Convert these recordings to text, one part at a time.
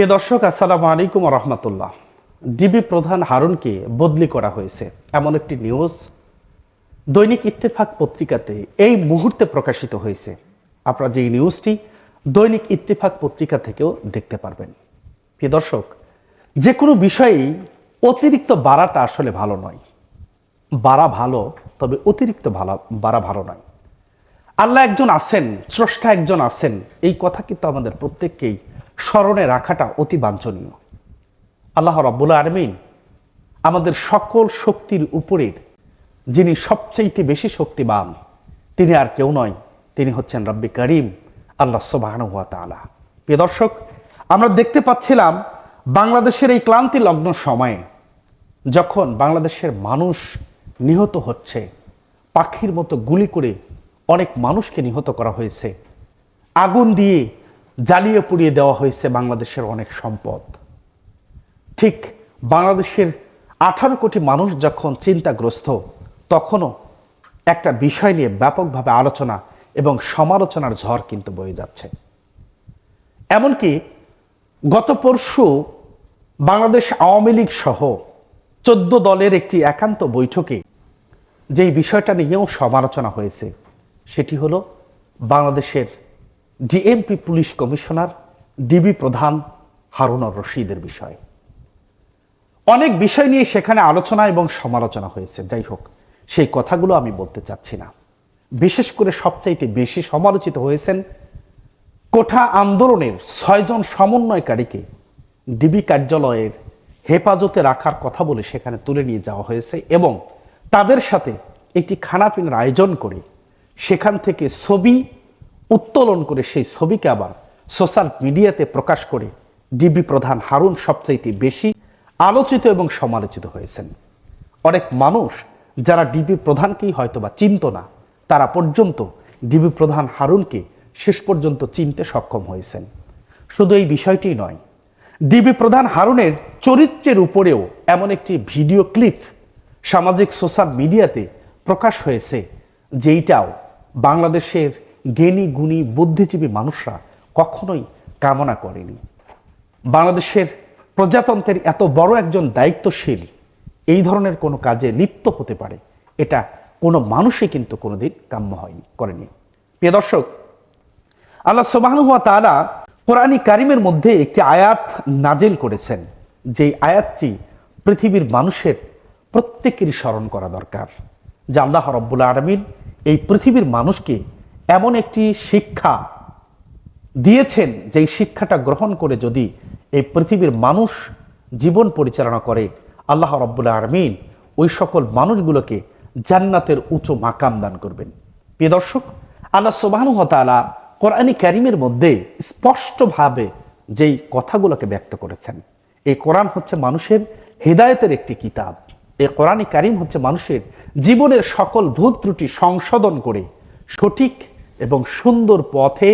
প্রিয় দর্শক, আসসালামু আলাইকুম রহমতুল্লাহ। ডিবি প্রধান হারুনকে বদলি করা হয়েছে। এমন একটি নিউজ দৈনিক ইত্তেফাক পত্রিকাতে এই মুহূর্তে প্রকাশিত হয়েছে। আপনারা যে নিউজটি দৈনিক ইত্তেফাক পত্রিকা থেকেও দেখতে পারবেন। প্রিয় দর্শক, যে কোনো বিষয়েই অতিরিক্ত বাড়াটা আসলে ভালো নয়। বাড়া ভালো, তবে অতিরিক্ত ভালো, বাড়া ভালো নয়। আল্লাহ একজন আছেন, স্রষ্টা একজন আছেন, এই কথা কিন্তু আমাদের প্রত্যেককেই স্মরণে রাখাটা অতি বাঞ্ছনীয়। আল্লাহ রব্বুল আলমিন আমাদের সকল শক্তির উপরের, যিনি সবচেয়ে বেশি শক্তিবান তিনি আর কেউ নয়, তিনি হচ্ছেন রব্বি করিম, আল্লাহ সুবাহানুয়া তালা প্রিয় দর্শক, আমরা দেখতে পাচ্ছিলাম বাংলাদেশের এই ক্লান্তি লগ্ন সময়ে যখন বাংলাদেশের মানুষ নিহত হচ্ছে, পাখির মতো গুলি করে অনেক মানুষকে নিহত করা হয়েছে। আগুন দিয়ে জ্বালিয়ে পুড়িয়ে দেওয়া হয়েছে বাংলাদেশের অনেক সম্পদ। ঠিক বাংলাদেশের আঠারো কোটি মানুষ যখন চিন্তাগ্রস্ত, তখনও একটা বিষয় নিয়ে ব্যাপকভাবে আলোচনা এবং সমালোচনার ঝড় কিন্তু বয়ে যাচ্ছে। এমনকি গত পরশু বাংলাদেশ আওয়ামী লীগ সহ চোদ্দ দলের একটি একান্ত বৈঠকে যেই বিষয়টা নিয়েও সমালোচনা হয়েছে, সেটি হলো বাংলাদেশের ডিএমপি পুলিশ কমিশনার ডিবি প্রধান হারুনর রশিদের বিষয়। অনেক বিষয় নিয়ে সেখানে আলোচনা এবং সমালোচনা হয়েছে। যাই হোক, সেই কথাগুলো আমি বলতে চাচ্ছি না। বিশেষ করে সবচাইতে বেশি সমালোচিত হয়েছেন কোঠা আন্দোলনের ছয়জন সমন্বয়কারীকে ডিবি কার্যালয়ের হেফাজতে রাখার কথা বলে সেখানে তুলে নিয়ে যাওয়া হয়েছে এবং তাদের সাথে একটি খানাপিনার আয়োজন করে সেখান থেকে ছবি উত্তোলন করে সেই ছবিকে আবার সোশ্যাল মিডিয়াতে প্রকাশ করে ডিবি প্রধান হারুন সবচাইতে বেশি আলোচিত এবং সমালোচিত হয়েছেন। অনেক মানুষ যারা ডিবি প্রধানকেই হয়তোবা চিনত না, তারা পর্যন্ত ডিবি প্রধান হারুনকে শেষ পর্যন্ত চিনতে সক্ষম হয়েছেন। শুধু এই বিষয়টি নয়, ডিবি প্রধান হারুনের চরিত্রের উপরেও এমন একটি ভিডিও ক্লিপ সামাজিক সোশ্যাল মিডিয়াতে প্রকাশ হয়েছে, যেইটাও বাংলাদেশের জ্ঞানী, গুণী, বুদ্ধিজীবী মানুষরা কখনোই কামনা করেনি। বাংলাদেশের প্রজাতন্ত্রের এত বড় একজন দায়িত্বশীল এই ধরনের কোনো কাজে লিপ্ত হতে পারে, এটা কোনো মানুষই কিন্তু কোনোদিন কাম্য হয়নি, করেনি। প্রিয় দর্শক, আল্লাহ সোবাহানুয়া তালা কোরআনী কারিমের মধ্যে একটি আয়াত নাজেল করেছেন, যেই আয়াতটি পৃথিবীর মানুষের প্রত্যেকেরই স্মরণ করা দরকার। যে আল্লাহ রব্বুল আলমিন এই পৃথিবীর মানুষকে এমন একটি শিক্ষা দিয়েছেন যেই শিক্ষাটা গ্রহণ করে যদি এই পৃথিবীর মানুষ জীবন পরিচালনা করে, আল্লাহ রব্বুল আলমিন ওই সকল মানুষগুলোকে জান্নাতের উঁচু মাকাম দান করবেন। প্রিয় দর্শক, আল্লাহ সোবাহানুহতালা কোরআনী ক্যারিমের মধ্যে স্পষ্টভাবে যেই কথাগুলোকে ব্যক্ত করেছেন, এই কোরআন হচ্ছে মানুষের হৃদায়তের একটি কিতাব। এই কোরআনী কারিম হচ্ছে মানুষের জীবনের সকল ভুল ত্রুটি সংশোধন করে সঠিক এবং সুন্দর পথে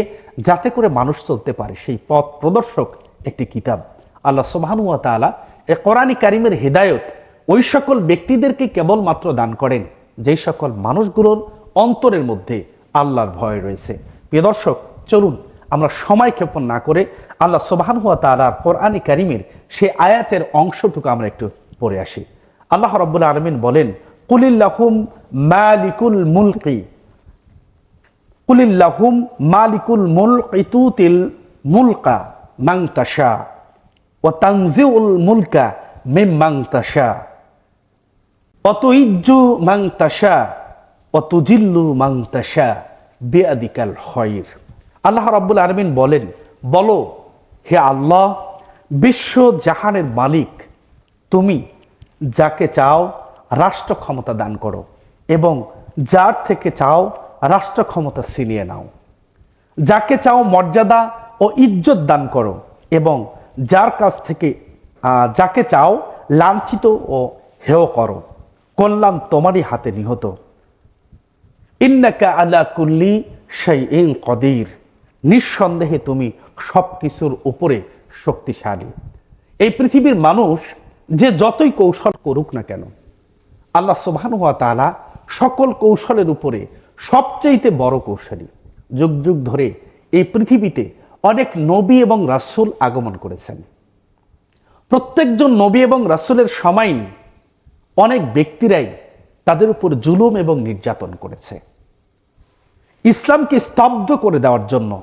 যাতে করে মানুষ চলতে পারে। সেই পথ প্রদর্শক একটি কিতাব। আল্লাহ সোবাহানুয়া তালা এ কোরআনী কারিমের হৃদায়ত ওই সকল ব্যক্তিদেরকে কেবলমাত্র দান করেন, যেই সকল মানুষগুলোর অন্তরের মধ্যে আল্লাহর ভয় রয়েছে। প্রিয় দর্শক, চলুন আমরা সময় ক্ষেপণ না করে আল্লাহ সোবাহান হুয়া তালার কোরআনী কারিমের সে আয়াতের অংশটুকু আমরা একটু পড়ে আসি। আল্লাহ রব্বুল আলমিন বলেন কুলিল্লাহুম মালিকুল মুলকি কুলিল্লাহুম মালিকুল মুলক ইতুতিল মুলকা মাংতাশা ও তাংজিউল মুলকা মিম মাংতাশা অত ইজ্জু মাংতাশা অত জিল্লু মাংতাশা বেআদিকাল হয়ের আল্লাহ রাব্বুল আলমিন বলেন, বলো, হে আল্লাহ, বিশ্ব জাহানের মালিক, তুমি যাকে চাও রাষ্ট্র ক্ষমতা দান করো এবং যার থেকে চাও রাষ্ট্র ক্ষমতা ছিনিয়ে নাও। যাকে চাও মর্যাদা ও ইজ্জত দান করো এবং যার কাছ থেকে যাকে চাও লাঞ্ছিত ও হেয় করো। কল্যাণ তোমারই হাতে নিহত। ইন্নাকা আলা কুল্লি শাইইন কদির। নিঃসন্দেহে তুমি সব কিছুর উপরে শক্তিশালী। এই পৃথিবীর মানুষ যে যতই কৌশল করুক না কেন, আল্লাহ সুবহানুয়া তাআলা সকল কৌশলের উপরে সবচেয়েতে বড় কৌশলী যুগ যুগ ধরে এই পৃথিবীতে অনেক নবী এবং রাসূল আগমন করেছেন। প্রত্যেকজন নবী এবং রাসূলের সময় অনেক ব্যক্তিরাই তাদের উপর জুলুম এবং নির্যাতন করেছে। ইসলামকে স্তব্ধ করে দেওয়ার জন্য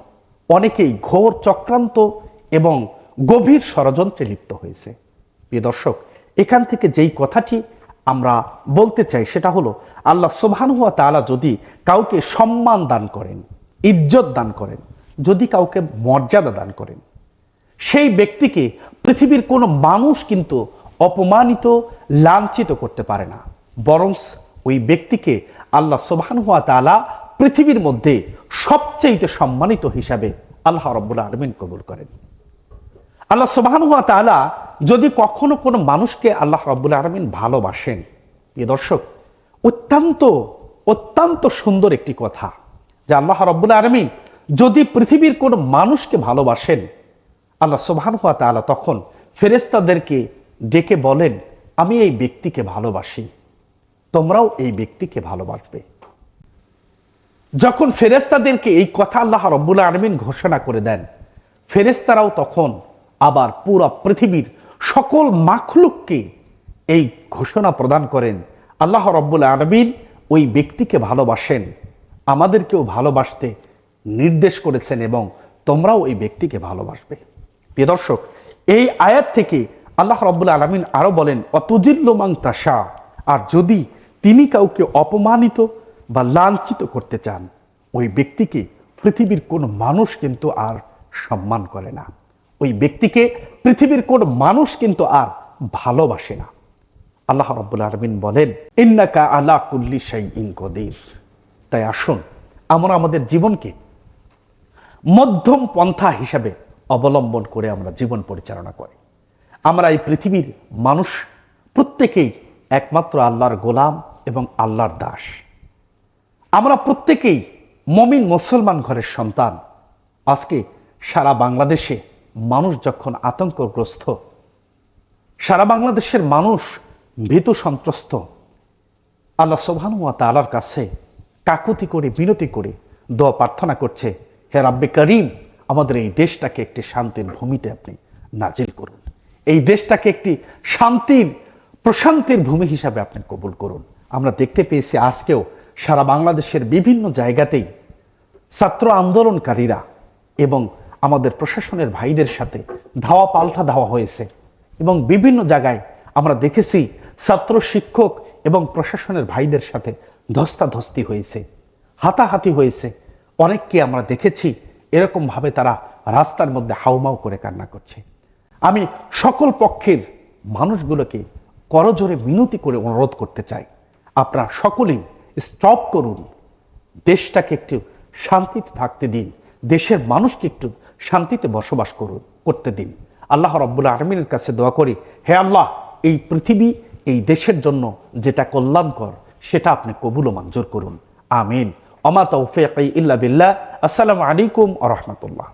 অনেকেই ঘোর চক্রান্ত এবং গভীর ষড়যন্ত্রে লিপ্ত হয়েছে। প্রিয় দর্শক, এখান থেকে যেই কথাটি আমরা বলতে চাই, সেটা হলো আল্লাহ সুবহানুয়া তাআলা যদি কাউকে সম্মান দান করেন, ইজ্জত দান করেন, যদি কাউকে মর্যাদা দান করেন, সেই ব্যক্তিকে পৃথিবীর কোনো মানুষ কিন্তু অপমানিত, লাঞ্ছিত করতে পারে না। বরং ওই ব্যক্তিকে আল্লাহ সুবহানুয়া তাআলা পৃথিবীর মধ্যে সবচেয়ে সম্মানিত হিসাবে আল্লাহ রব্বুল আলমিন কবুল করেন। আল্লাহ সুবহানুয়া তাআলা যদি কখনো কোনো মানুষকে আল্লাহ রব্বুল আলমিন ভালোবাসেন এ দর্শক, অত্যন্ত অত্যন্ত সুন্দর একটি কথা যে আল্লাহ রব্বুল আলমিন যদি পৃথিবীর কোনো মানুষকে ভালোবাসেন, আল্লাহ সুবহানুয়া তাআলা তখন ফেরেস্তাদেরকে ডেকে বলেন, আমি এই ব্যক্তিকে ভালোবাসি। তোমরাও এই ব্যক্তিকে ভালোবাসবে। যখন ফেরেস্তাদেরকে এই কথা আল্লাহ রব্বুল আলমিন ঘোষণা করে দেন ফেরেস্তারাও তখন আবার পুরো পৃথিবীর সকল মাখলুককে এই ঘোষণা প্রদান করেন। আল্লাহ রব্বুল আলমিন ওই ব্যক্তিকে ভালোবাসেন, আমাদেরকেও ভালোবাসতে নির্দেশ করেছেন এবং তোমরাও এই ব্যক্তিকে ভালোবাসবে। প্রিয় দর্শক, এই আয়াত থেকে আল্লাহ রব্বুল আলমিন আরও বলেন অতজিল্লমাং তাসা আর যদি তিনি কাউকে অপমানিত বা লাঞ্ছিত করতে চান, ওই ব্যক্তিকে পৃথিবীর কোনো মানুষ কিন্তু আর সম্মান করে না। ওই ব্যক্তিকে পৃথিবীর কোনো মানুষ কিন্তু আর ভালোবাসে না। আল্লাহ রব্বুল আলমিন বলেন, ইন্নাকা আলা কুল্লি শাই ইন কদির। তাই আসুন, আমরা আমাদের জীবনকে মধ্যম পন্থা হিসাবে অবলম্বন করে আমরা জীবন পরিচালনা করি। আমরা এই পৃথিবীর মানুষ প্রত্যেকেই একমাত্র আল্লাহর গোলাম এবং আল্লাহর দাস। আমরা প্রত্যেকেই মমিন মুসলমান ঘরের সন্তান। আজকে সারা বাংলাদেশে মানুষ যখন আতঙ্কগ্রস্ত, সারা বাংলাদেশের মানুষ ভীত সন্ত্রস্ত, আল্লাহ সোভানুয়া তালার কাছে কাকুতি করে বিনতি করে দোয়া প্রার্থনা করছে, হে রাব্বে করিম, আমাদের এই দেশটাকে একটি শান্তির ভূমিতে আপনি নাজিল করুন। এই দেশটাকে একটি শান্তির, প্রশান্তির ভূমি হিসাবে আপনি কবুল করুন। আমরা দেখতে পেয়েছি আজকেও সারা বাংলাদেশের বিভিন্ন জায়গাতেই ছাত্র আন্দোলনকারীরা এবং আমাদের প্রশাসনের ভাইদের সাথে ধাওয়া পাল্টা ধাওয়া হয়েছে। এবং বিভিন্ন জায়গায় আমরা দেখেছি ছাত্র শিক্ষক এবং প্রশাসনের ভাইদের সাথে ধস্তাধস্তি হয়েছে। হাতাহাতি হয়েছে। অনেককে আমরা দেখেছি এরকমভাবে তারা রাস্তার মধ্যে হাউমাউ করে কান্না করছে। আমি সকল পক্ষের মানুষগুলোকে করজোরে মিনতি করে অনুরোধ করতে চাই। আপনারা সকলেই স্টপ করুন। দেশটাকে একটু শান্তিতে থাকতে দিন। দেশের মানুষকে একটু শান্তিতে বসবাস করুন, করতে দিন। আল্লাহ রব্বুল আলমিনের কাছে দোয়া করি, হে আল্লাহ, এই পৃথিবী, এই দেশের জন্য যেটা কল্যাণকর, সেটা আপনি কবুল মঞ্জুর করুন। আমিন। অমা তৌফিক ইল্লা বিল্লাহ। আসসালামু আলাইকুম আ রহমতুল্লাহ।